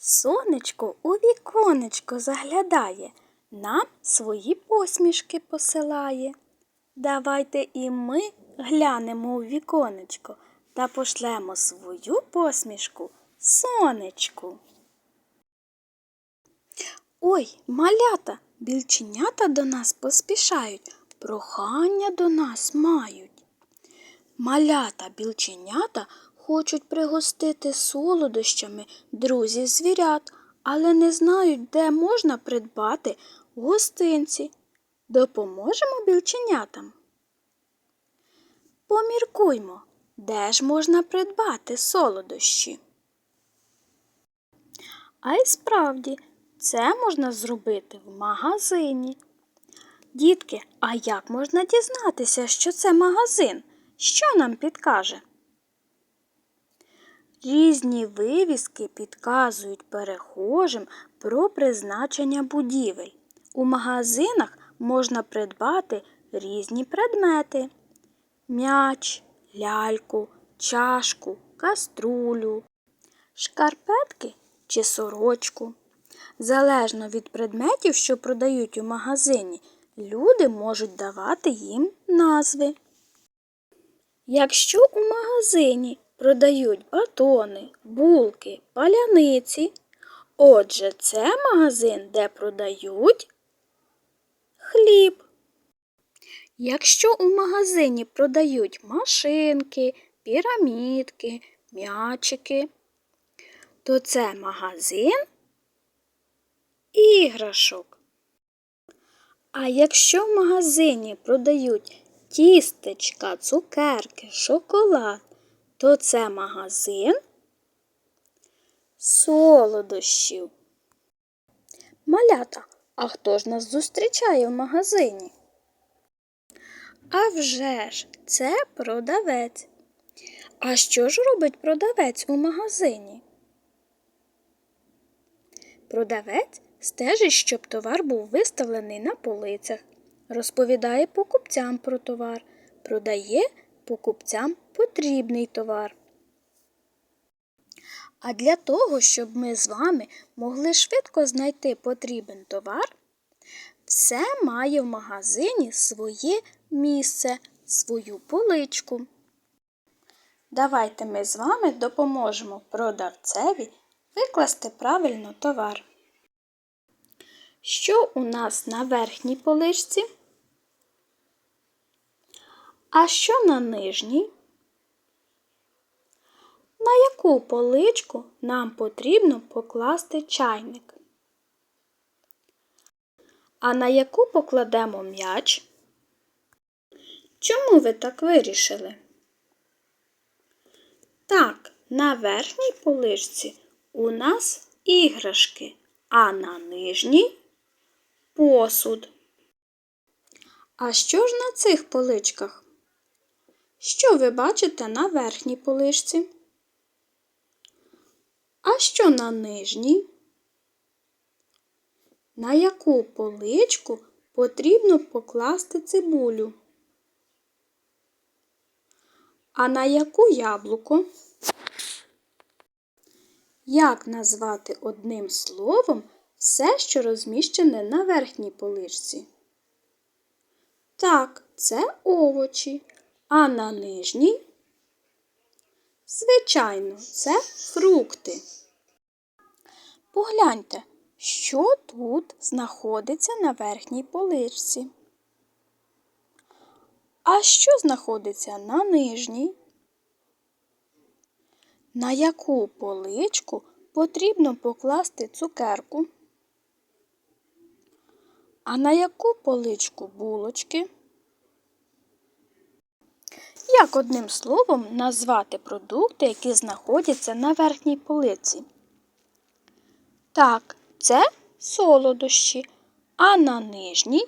Сонечко у віконечко заглядає, нам свої посмішки посилає. Давайте і ми глянемо у віконечко та пошлемо свою посмішку сонечку. Ой, малята, більченята до нас поспішають, прохання до нас мають. Малята білченята хочуть пригостити солодощами друзів звірят, але не знають, де можна придбати гостинці. Допоможемо білченятам. Поміркуймо, де ж можна придбати солодощі. А й справді, це можна зробити в магазині. Дітки, а як можна дізнатися, що це магазин? Що нам підкаже? Різні вивіски підказують перехожим про призначення будівель. У магазинах можна придбати різні предмети: м'яч, ляльку, чашку, каструлю, шкарпетки чи сорочку. Залежно від предметів, що продають у магазині, люди можуть давати їм назви. Якщо у магазині продають батони, булки, паляниці, отже, це магазин, де продають хліб. Якщо у магазині продають машинки, пірамідки, м'ячики, то це магазин іграшок. А якщо в магазині продають тістечка, цукерки, шоколад, то це магазин солодощів. Малята, а хто ж нас зустрічає в магазині? А вже ж, це продавець. А що ж робить продавець у магазині? Продавець стежить, щоб товар був виставлений на полицях, розповідає покупцям про товар, продає покупцям потрібний товар. А для того, щоб ми з вами могли швидко знайти потрібен товар, все має в магазині своє місце, свою поличку. Давайте ми з вами допоможемо продавцеві викласти правильно товар. Що у нас на верхній поличці? А що на нижній? Яку поличку нам потрібно покласти чайник? А на яку покладемо м'яч? Чому ви так вирішили? Так, на верхній поличці у нас іграшки, а на нижній посуд. А що ж на цих поличках? Що ви бачите на верхній поличці? А що на нижній? На яку поличку потрібно покласти цибулю? А на яку яблуко? Як назвати одним словом все, що розміщене на верхній поличці? Так, це овочі, а на нижній? Звичайно, це фрукти. Погляньте, що тут знаходиться на верхній поличці. А що знаходиться на нижній? На яку поличку потрібно покласти цукерку? А на яку поличку булочки? Як одним словом назвати продукти, які знаходяться на верхній полиці? Так, це солодощі, а на нижній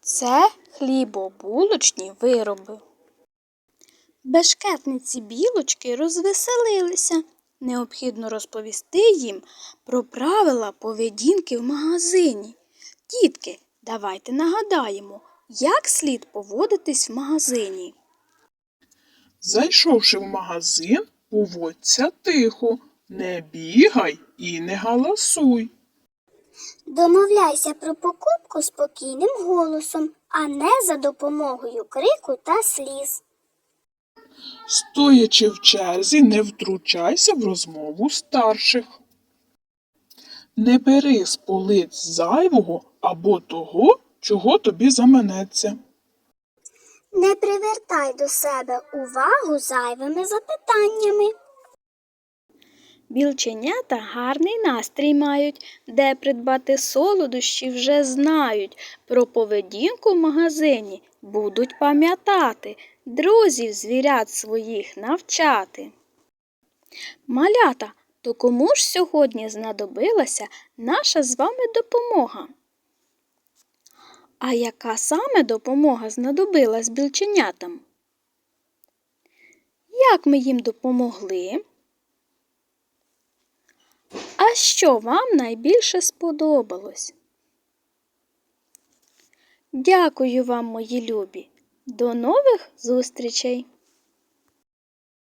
це хлібобулочні вироби. Бешкетниці білочки розвеселилися. Необхідно розповісти їм про правила поведінки в магазині. Дітки, давайте нагадаємо, як слід поводитись в магазині. Зайшовши в магазин, поводься тихо, Не бігай і не галасуй. Домовляйся про покупку спокійним голосом, а не за допомогою крику та сліз. Стоячи в черзі, не втручайся в розмову старших. Не бери з полиць зайвого або того, чого тобі заманеться. Не привертай до себе увагу зайвими запитаннями. Білченята гарний настрій мають, де придбати солодощі вже знають. Про поведінку в магазині будуть пам'ятати, друзів звірят своїх навчати. Малята, то кому ж сьогодні знадобилася наша з вами допомога? А яка саме допомога знадобилась білченятам? Як ми їм допомогли? А що вам найбільше сподобалось? Дякую вам, мої любі. До нових зустрічей!